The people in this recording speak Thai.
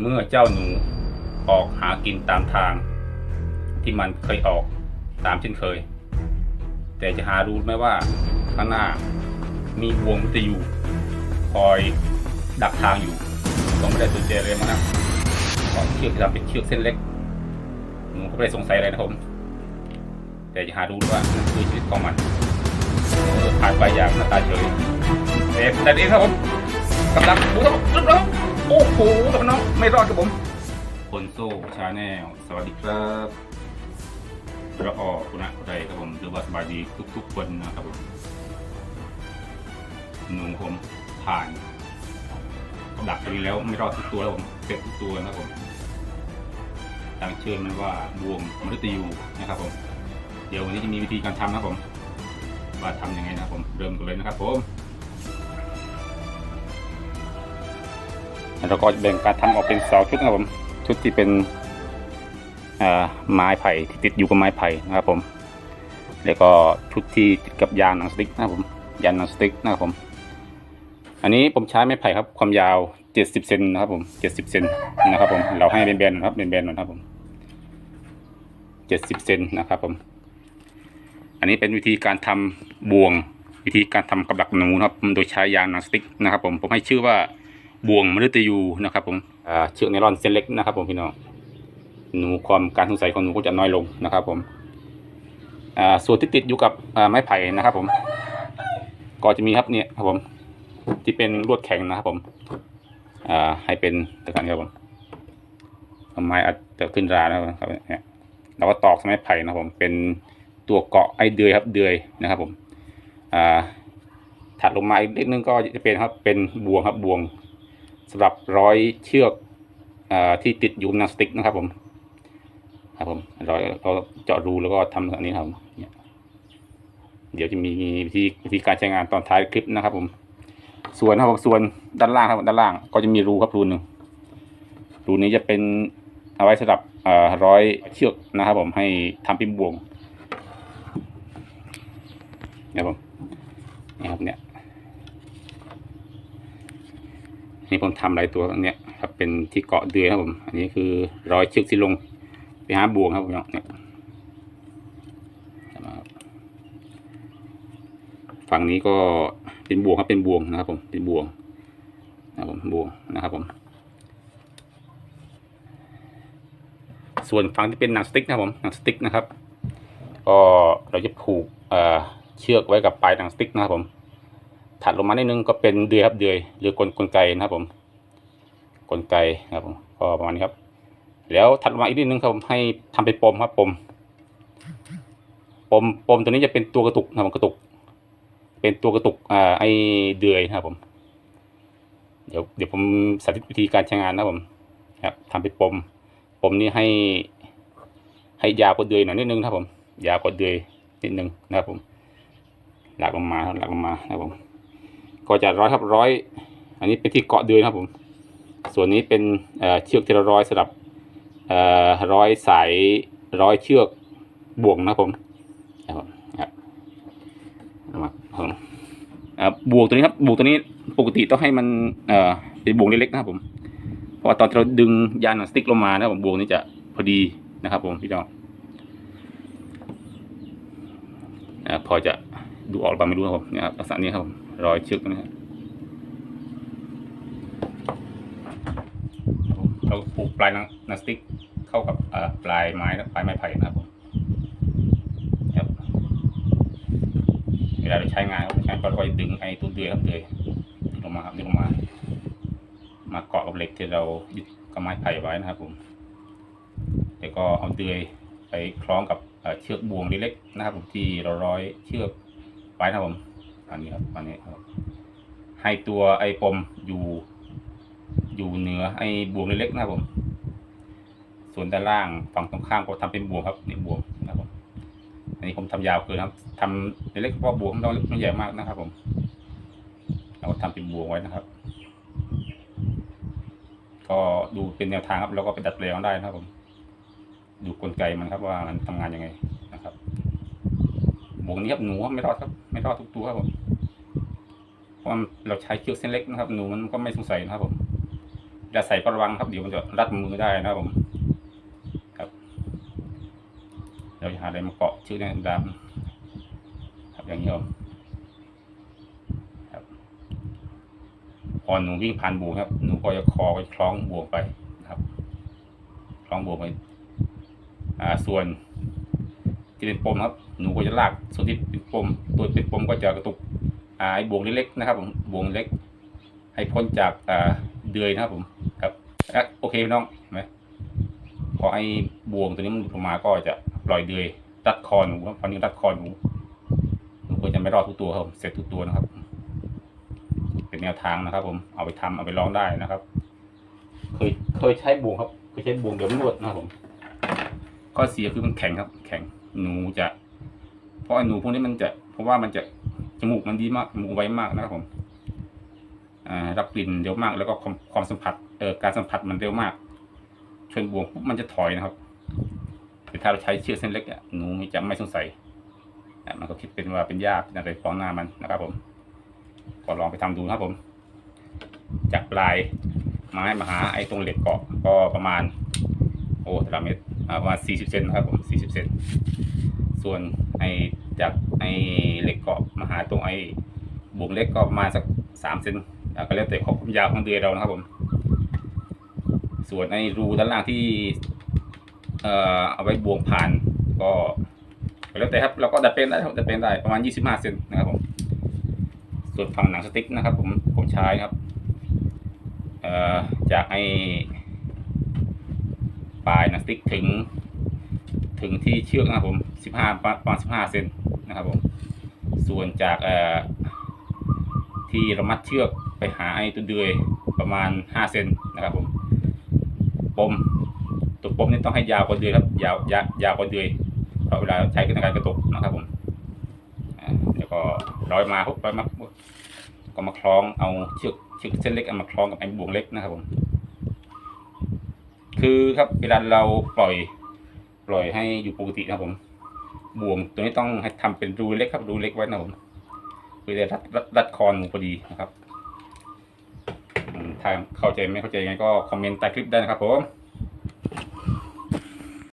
เมื่อเจ้าหนูออกหากินตามทาง ที่มันเคยออกตามเช่นเคย แต่จะหารู้ไหมว่าข้างหน้ามีวงมันจะอยู่คอยดักทางอยู่ก็ไม่ได้สนใจเลยมั้งนะเพราะเชือกที่ทำเป็นเชือกเส้นเล็กหนูก็ไม่ได้สงสัยอะไรนะผมแต่จะหารู้ว่านั่นคือชีวิตของมันผ่านไปอย่างหน้าตาเฉยแต่แต่เองครับผมกำลังดูครับผมร้องโอ้โหแต่น้อง ไม่รอดครับผมคนโซ่ชาแนลสวัสดีครับระออคุณะใดครับผมหรือว่าสบายดีทุกๆคนนะครับผมหนูผมผ่านกับดักตัวนี้แล้วไม่รอดทุกตัวแล้วผมเจ็บทุกตัวนะครับผมตั้งเชื่อมันว่าบวงมฤตยูนะครับผม เดี๋ยววันนี้จะมีวิธีการทำนะครับผมว่าทำยังไงนะครับผมเริ่มกันเลยนะครับผม เราก็แบ่งการทำออกเป็นสองชุดนะครับผมชุดที่เป็นไม้ไผ่ที่ติดอยู่กับไม้ไผ่นะครับผม แล้วก็ชุดที่ติดกับยางหนังสติ๊กนะครับผมยางหนังสติ๊กนะครับผม อันนี้ผมใช้ไม้ไผ่ครับความยาว 70เซนนะครับผม70เซนนะครับผมเราให้เป็นแบนๆนะครับเป็นแบนๆนะครับผม70เซนนะครับผม อันนี้เป็นวิธีการทำบ่วงวิธีการทำกับดักหนูนะครับโดยใช้ยางหนังสติ๊กนะครับผมผมให้ชื่อว่า บ่วงมฤตยูนะครับผมอ่าเชือกไนลอนเส้นเล็กนะครับผมพี่น้องหนูความการสงสัยของหนูก็จะน้อยลงนะครับผมอ่าส่วนที่ติดอยู่กับอ่าไม้ไผ่นะครับผมก็จะมีครับเนี่ยครับผมที่เป็นลวดแข็งนะครับผมอ่าให้เป็นตะกันครับผมเอาไม้อาจจะขึ้นรานะครับเนี่ยเราก็ตอกสไม้ไผ่นะครับผมเป็นตัวเกาะไอเดือยครับเดือยนะครับผมอ่าถัดลงมาอีกนิดนึงก็จะเป็นครับเป็นบ่วงครับบ่วง สำหรับร้อยเชือกอที่ติดอยู่นังสติกนะครับผมครับผมร้อยก็เจาะรูแล้วก็ทำแบบนี้ครับเนี่ยเดี๋ยวจะมีวิธีวิธีการใช้งานตอนท้ายคลิปนะครับ ผม ส่วนครับผมส่วนด้านล่างครับด้านล่างก็จะมีรูครับรูหนึ่งรูนี้จะเป็นเอาไว้สำหรับร้อยเชือกนะครับ ผมให้ทำเป็นบ่วงนะครับผมนี่ครับเนี่ย นี่ผมทำหลายตัวตรงเนี้ยครับเป็นที่เกาะเดือยครับผม อันนี้คือร้อยเชือกที่ลงไปหาบ่วงครับผมเนี่ยฝั่งนี้ก็เป็นบ่วงครับเป็นบ่วงนะครับ ผมเป็นบ่วงนะครับผมบ่วงนะครับผม ส่วนฝั่งที่เป็นหนังสติ๊กนะครับผมหนังสติ๊กนะครับ ก็เราจะผูกเอ่อเชือกไว้กับปลายหนังสติ๊กนะครับผม ถัดลงมานิดนึงก็เป็นเดือยครับเดือยหรือกลกลไกนะครับผม กลไกนะครับผมก็ประมาณนี้ครับ แล้วถัดลงมาอีกนิดนึงครับผมให้ทำเป็นปมครับปมปมปมตัวนี้จะเป็นตัวกระตุกนะครับผมกระตุก เป็นตัวกระตุกอ่าไอเดือยนะครับผม เดี๋ยวเดี๋ยวผมสาธิตวิธีการใช้งานนะครับผมครับทำเป็นปมปมนี้ให้ ให้ยาวกว่าเดือยหน่อยนิดนึงนะครับผมยาวกว่าเดือยนิดนึงนะครับผมหลักลงมาหลักลงมานะครับผม ก็จะร้อยครับร้อย อันนี้เป็นที่เกาะเดือยนะครับผม ส่วนนี้เป็นเเชือกที่เราร้อยสำหรับร้อยสายร้อยเชือกบ่วงนะครับผมครับมาผมบ่วงตัวนี้ครับบ่วงตัวนี้ปกติต้องให้มันเเป็นบ่วงเล็กๆนะครับผม เพราะว่าตอนเราดึงยางหนังสติ๊กลงมานะครับผมบ่วงนี้จะพอดีนะครับผมพี่น้องพอจะ ดูออกหรือเปล่าไม่รู้ครับผมเนี่ยครับลักษณะนี้ครับผมรอยเชือกนี้ครับเราผูกปลายนังหนัสติกเข้ากับปลายไม้และปลายไม้ไผ่นะครับผมครับเวลาเราใช้งานใช้ก็เราก็จะดึงไอ้ตัวเดือยครับเดือยดึงลงมาครับดึงลงมา มาเกาะกับเหล็กที่เรายึดกับไม้ไผ่ไว้นะครับผมแล้วก็เอาเดือยไปคล้องกับเอ่อเชือกบ่วงเล็กๆนะครับผมที่เราร้อยเชือก ไว้นะครับผมอันนี้ครับอันนี้ครับ ให้ตัวไอ้ปมอยู่ อยู่เหนือไอ้บวงเล็กๆนะครับผม ส่วนด้านล่างฝั่งตรงข้ามก็ทำเป็นบวงครับนี่บวงนะครับผมอันนี้ผมทำยาวเกินครับทำเล็กเพราะบวงเราไม่ใหญ่มากนะครับ ผม เราก็ทำเป็นบวงไว้นะครับ ก็ดูเป็นแนวทางครับ แล้วก็ไปดัดแปลงได้นะครับผม ดูกลไกมันครับว่ามันทำงานยังไง บบวนี้ครับหนูไม่รอดครับ ไม่รอดทุกตัวครับผมเพราะเราใช้เชือกเส้นเล็กนะครับ หนูมันก็ไม่สงสัยนะครับผมจะใส่ก็ระวังครับเดี๋ยวมันจะรัดมือได้นะครับผมครับ เราจะหาอะไรมาเกาะชื่อเนี่ยดำครับอย่างนี้ครับครับพอหนูวิ่งผ่านบ่วครับ หนูก็จะคอไปคล้องบ่วไปนะครับ คล้องบ่วไป อ่าส่วน ที่เป็นปมครับหนูก็จะลากส่วนที่เป็นปมตัวเป็นปมก็จะกระตุกอ่าไอ้บ่วงเล็กๆนะครับผมบ่วงเล็ก ให้พ้นจากอ่าเดือยนะครับผมครับโอเคพี่น้องไหมพอไอ้บ่วงตัวนี้มันหลุดออกมาก็จะปล่อยเดือยรัดคอหนูครับพอนนี้รัดคอหนูหนูก็จะไม่รอดทุกตัวครับเสร็จทุกตัวนะครับ เป็นแนวทางนะครับ ผมเอาไปทำเอาไปลองได้นะครับ เคยเคยใช้บ่วงครับเคยใช้บ่วงเดี๋ยวมันวดนะครับผมข้อเสียคือมันแข็งครับ แข็ง หนูจะ เพราะไอ้หนูพวกนี้มันจะ เพราะว่ามันจะจมูกมันดีมากจมูกไวมากนะครับผมอ่ารับกลิ่นเร็วมาก แล้วก็ความความสัมผัสเออการสัมผัสมันเร็วมาก ชนบวงมันจะถอยนะครับแต่ถ้าเราใช้เชือกเส้นเล็กเนี่ยหนูจะไม่สงสัยอะมันก็คิดเป็นว่าเป็นยากนะไปฟ้องหน้ามันนะครับ ผมก็ลองไปทำดูครับผม จากปลายไม้มาหาไอ้ตรงเหล็กเกาะก็ประมาณ โอ้ตารางเมตรประมาณ40เซนนะครับผม 40เซนส่วนไอ้จากไอ้เหล็กเกาะมาหาตรงไอ้บุงเล็กก็ประมาสัก3เซนก็แล้วแต่ของความยาวของเดือยเรานะครับผม ส่วนไอ้รูด้านล่างที่เอ่อเอาไว้บวงผ่านก็แล้วแต่ครับเราก็ดัดแปลงได้ครับดัดแปลงได้ประมาณ 25เซนนะครับผมส่วนฝั่งหนังสติ๊กนะครับ ผมผมใช้ครับเอ่อจากไอ้ปลายหนังสติ๊กถึง ถึงที่เชือกนะครับผม15ประมาณ15เซนนะครับผมส่วนจากที่เรามัดเชือกไปหาไอ้ตัวเดือยประมาณ5เซนนะครับผมปมตัวปมนี่ต้องให้ยาวกว่าเดือยครับยาวยาวยาวกว่าเดือยเพราะเวลาใช้ในการกระตุกนะครับผมอ่าแล้วก็ร้อยมาปุ๊บร้อยมาก็มาคล้องเอาเชือกเชือกเส้นเล็กเอามาคล้องกับไอ้บ่วงเล็กนะครับผมคือครับเวลาเราปล่อย ปล่อยให้อยู่ปกตินะครับผมบวงตัวนี้ต้องให้ทำเป็นรูเล็กครับรูเล็กไว้นะผมเพื่อจะรัดรัดรัดคอหนูพอดีนะครับถ้าเข้าใจไม่เข้าใจยังไงก็คอมเมนต์ใต้คลิปได้นะครับผม